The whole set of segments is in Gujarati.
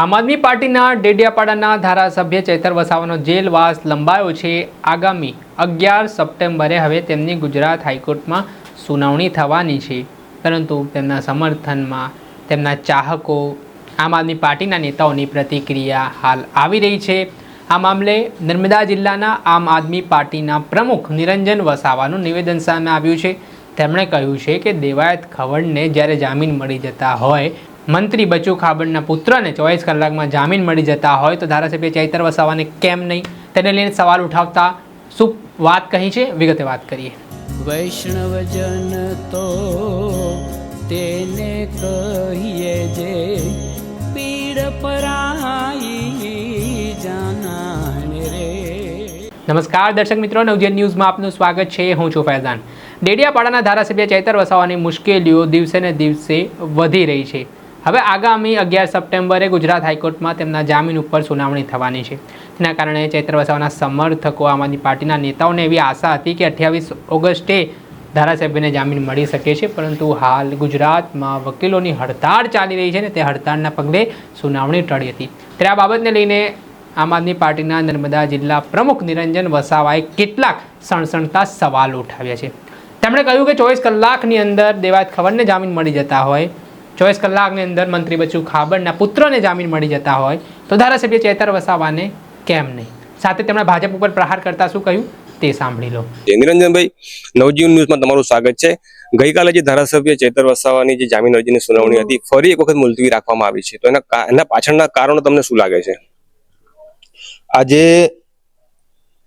આમ આદમી પાર્ટીના ડેડિયાપાડાના ધારાસભ્ય ચૈતર વસાવાનો જેલવાસ લંબાયો છે. આગામી અગિયાર સપ્ટેમ્બરે હવે તેમની ગુજરાત હાઈકોર્ટમાં સુનાવણી થવાની છે. પરંતુ તેમના સમર્થનમાં તેમના ચાહકો, આમ આદમી પાર્ટીના નેતાઓની પ્રતિક્રિયા હાલ આવી રહી છે. આ મામલે નર્મદા જિલ્લાના આમ આદમી પાર્ટીના પ્રમુખ નિરંજન વસાવાનું નિવેદન સામે આવ્યું છે. તેમણે કહ્યું છે કે દેવાયત ખવડને જ્યારે જામીન મળી જતા હોય મંત્રી બચુ ખાબડના પુત્રને ચોવીસ કલાકમાં જામીન મળી જતા હોય તો ધારાસભ્ય ચૈતર વસાવાને કેમ નહીં? તેને લઈને સવાલ ઉઠાવતા શું વાત કહી છે? વિગતે વાત કરીએ. વૈષ્ણવજન તો તેને કહીએ જે પીડ પરાઈ જાનાને રે. નમસ્કાર દર્શક મિત્રો નવજન ન્યૂઝમાં આપનું સ્વાગત છે. હું છું ફૈઝાન. ડેડિયાપાડાના ધારાસભ્ય ચૈતર વસાવાની મુશ્કેલીઓ દિવસે ને દિવસે વધી રહી છે. હવે આગામી અગિયાર સપ્ટેમ્બરે ગુજરાત હાઈકોર્ટમાં તેમના જામીન ઉપર સુનાવણી થવાની છે. તેના કારણે ચૈત્ર વસાવાના સમર્થકો આમ આદમી પાર્ટીના નેતાઓને એવી આશા હતી કે અઠ્યાવીસ ઓગસ્ટે ધારાસભ્યને જામીન મળી શકે છે, પરંતુ હાલ ગુજરાતમાં વકીલોની હડતાળ ચાલી રહી છે ને તે હડતાળના પગલે સુનાવણી ટળી હતી. ત્યારે આ બાબતને લઈને આમ આદમી પાર્ટીના નર્મદા જિલ્લા પ્રમુખ નિરંજન વસાવાએ કેટલાક સણસણતા સવાલો ઉઠાવ્યા છે. તેમણે કહ્યું કે ચોવીસ કલાકની અંદર દેવાત ખબરને જામીન મળી જતા હોય ચોવીસ કલાકની અંદર મંત્રી બચુ ખાબડના પુત્રને જામીન મળી જતા હોય તો ધારાસભ્ય ચેતર વસાવાને કેમ નહીં? સાથે તેમણે ભાજપ ઉપર પ્રહાર કરતા શું કહ્યું? તે સાંભળી લો. નિરંજનભાઈ નવજીવન ન્યૂઝમાં તમારું સ્વાગત છે. ગઈકાલે જે ધારાસભ્ય ચેતર વસાવાની જે જામીન અરજીની સુનાવણી હતી ફરી એક વખત મુલતવી રાખવામાં આવી છે. તો એના એના પાછળના કારણો તમને શું લાગે છે? આજે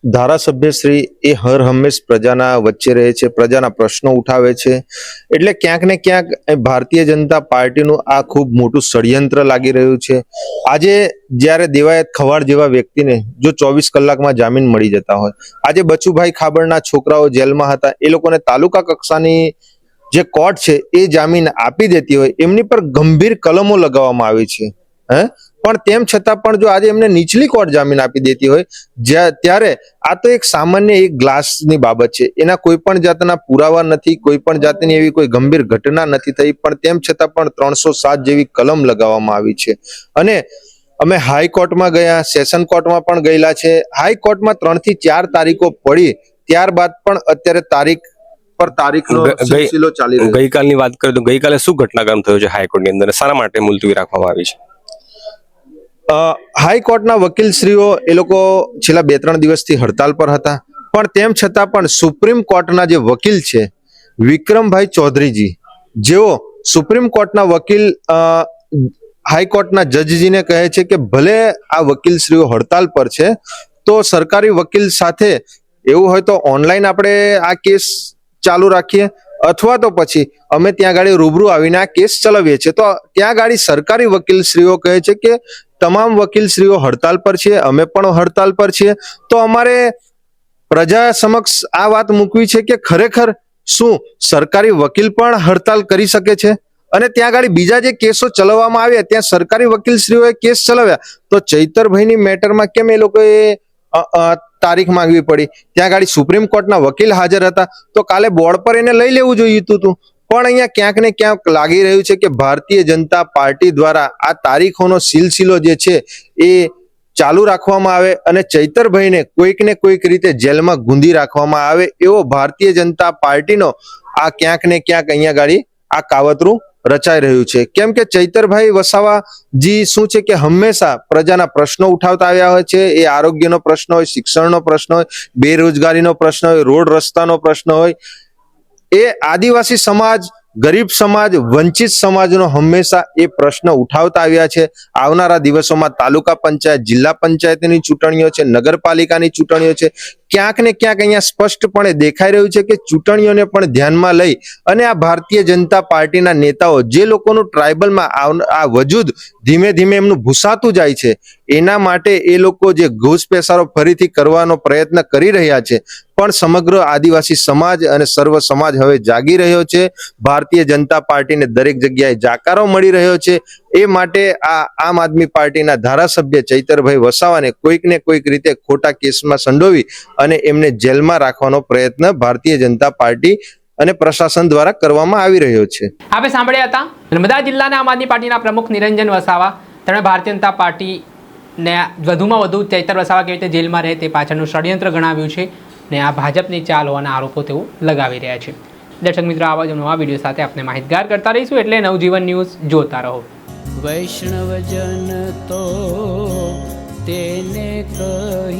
ધારાસભ્ય શ્રી એ હર હંમેશ પ્રજાના વચ્ચે રહે છે, પ્રજાના પ્રશ્નો ઉઠાવે છે. એટલે ક્યાંક ને ક્યાંક ભારતીય જનતા પાર્ટીનું આ ખૂબ મોટું ષડયંત્ર લાગી રહ્યું છે. આજે જ્યારે દેવાયત ખવાડ જેવા વ્યક્તિને જો ચોવીસ કલાકમાં જામીન મળી જતા હોય. આજે બચુભાઈ ખાબડના છોકરાઓ જેલમાં હતા, એ લોકોને તાલુકા કક્ષાની જે કોર્ટ છે એ જામીન આપી દેતી હોય, એમની પર ગંભીર કલમો લગાવવામાં આવી છે. હે? પણ તેમ છતાં પણ જો આજે એમને નીચલી કોર્ટ જામીન આપી દેતી હોય ત્યારે આ તો એક સામાન્ય એક ગ્લાસની બાબત છે. એના કોઈ પણ જાતના પુરાવા નથી કોઈ પણ જાતની એવી કોઈ ગંભીર ઘટના નથી થઈ પણ તેમ છતાં પણ ત્રણસો સાત જેવી કલમ લગાવવામાં આવી છે. અને અમે હાઈકોર્ટમાં ગયા સેશન કોર્ટમાં પણ ગયેલા છે. હાઈકોર્ટમાં ત્રણથી ચાર તારીખો પડી ત્યારબાદ પણ અત્યારે તારીખ પર તારીખનો સિલસિલો ચાલી રહ્યો ગઈકાલની વાત કરીએ તો ગઈકાલે શું ઘટનાક્રમ થયો છે હાઈકોર્ટની અંદર અને માટે મુલતવી રાખવામાં આવી છે? હાઈકોર્ટના વકીલશ્રીઓ એ લોકો છેલ્લા બે ત્રણ દિવસથી હડતાલ પર હતા. પણ તેમ છતાં પણ સુપ્રીમ કોર્ટના જે વકીલ છે, વિક્રમભાઈ ચૌધરીજી, જેઓ સુપ્રીમ કોર્ટના વકીલ હાઈકોર્ટના જજજીને કહે છે કે ભલે આ વકીલશ્રીઓ હડતાલ પર છે, તો સરકારી વકીલ સાથે એવું હોય તો ઓનલાઈન આપણે આ કેસ ચાલુ રાખીએ. અથવા તો પછી અમે ત્યાં ગાડી રૂબરૂ આવીને આ કેસ ચલાવીએ છીએ. તો ત્યાં ગાડી સરકારી વકીલશ્રીઓ કહે છે કે તમામ વકીલશ્રીઓ હડતાલ પર છે અમે પણ હડતાલ પર છીએ. તો અમારે પ્રજા સમક્ષ આ વાત મૂકવી છે કે ખરેખર શું સરકારી વકીલ પણ હડતાલ કરી શકે છે? અને ત્યાં આગળ બીજા જે કેસો ચલાવવામાં આવ્યા, ત્યાં સરકારી વકીલશ્રીઓએ કેસ ચલાવ્યા. તો ચૈતરભાઈની મેટરમાં કેમ એ લોકોએ તારીખ માંગવી પડી? ત્યાં આગળ સુપ્રીમ કોર્ટના વકીલ હાજર હતા. તો કાલે બોર્ડ પર એને લઈ લેવું જોઈએ હતું પણ અહીંયા ક્યાંક ને ક્યાંક લાગી રહ્યું છે કે ભારતીય જનતા પાર્ટી દ્વારા આ તારીખોનો સિલસિલો જે છે એ ચાલુ રાખવામાં આવે અને ચૈતરભાઈને કોઈક ને કોઈક રીતે જેલમાં ગુંદી રાખવામાં આવે એવો ભારતીય જનતા પાર્ટીનો આ ક્યાંક ને ક્યાંક અહીંયા ગાડી આ કાવતરું રચાઈ રહ્યું છે. કેમ કે ચૈતરભાઈ વસાવાજી શું છે કે હંમેશા પ્રજાના પ્રશ્નો ઉઠાવતા આવ્યા હોય છે. એ આરોગ્યનો પ્રશ્ન હોય, શિક્ષણનો પ્રશ્ન હોય, બેરોજગારીનો પ્રશ્ન હોય, રોડ રસ્તાનો પ્રશ્ન હોય એ આદિવાસી સમાજ, ગરીબ સમાજ, વંચિત સમાજનો હંમેશા એ પ્રશ્ન ઉઠાવતા આવ્યા છે. આવનારા દિવસોમાં તાલુકા પંચાયત, જિલ્લા પંચાયતની ચૂંટણીઓ છે, નગરપાલિકાની ચૂંટણીઓ છે, ક્યાંક ને ક્યાંક અહીંયા સ્પષ્ટપણે દેખાઈ રહ્યું છે કે ચૂંટણીઓને પણ ધ્યાનમાં લઈ અને આ ભારતીય જનતા પાર્ટીના નેતાઓ જે લોકોનું ટ્રાઇબલમાં આ વજૂદ ધીમે ધીમે એમનું ભૂસાતું જાય છે. એના માટે એ લોકો જે ઘૂસપેસારો ફરીથી કરવાનો પ્રયત્ન કરી રહ્યા છે, પણ સમગ્ર આદિવાસી સમાજ અને સર્વ સમાજ હવે જાગી રહ્યો છે. ભારતીય જનતા પાર્ટીને દરેક જગ્યાએ જાકારો મળી રહ્યો છે. એ માટે આ આમ આદમી પાર્ટીના ધારાસભ્ય ચૈતરભાઈ વસાવાને કોઈક ને કોઈક રીતે ખોટા કેસમાં સંડોવી અને એમને જેલમાં રાખવાનો પ્રયત્ન ભારતીય જનતા પાર્ટી અને પ્રશાસન દ્વારા કરવામાં આવી રહ્યો છે. આપણે સાંભળ્યા હતા. નર્મદા જિલ્લાના આમ આદમી પાર્ટીના પ્રમુખ નિરંજન વસાવા, તેમણે ભારતીય જનતા પાર્ટીને વધુમાં વધુ ચૈતર વસાવા કેવી રીતે જેલમાં રહે તે પાછળનું ષડયંત્ર ગણાવ્યું છે ને આ ભાજપની ચાલ હોવાના આરોપો તેઓ લગાવી રહ્યા છે. દર્શક મિત્રો, આવા જ નવા વીડિયો સાથે આપણે માહિતગાર કરતા રહીશું એટલે નવજીવન ન્યૂઝ જોતા રહો. વૈષ્ણવજન તો તેને કહીએ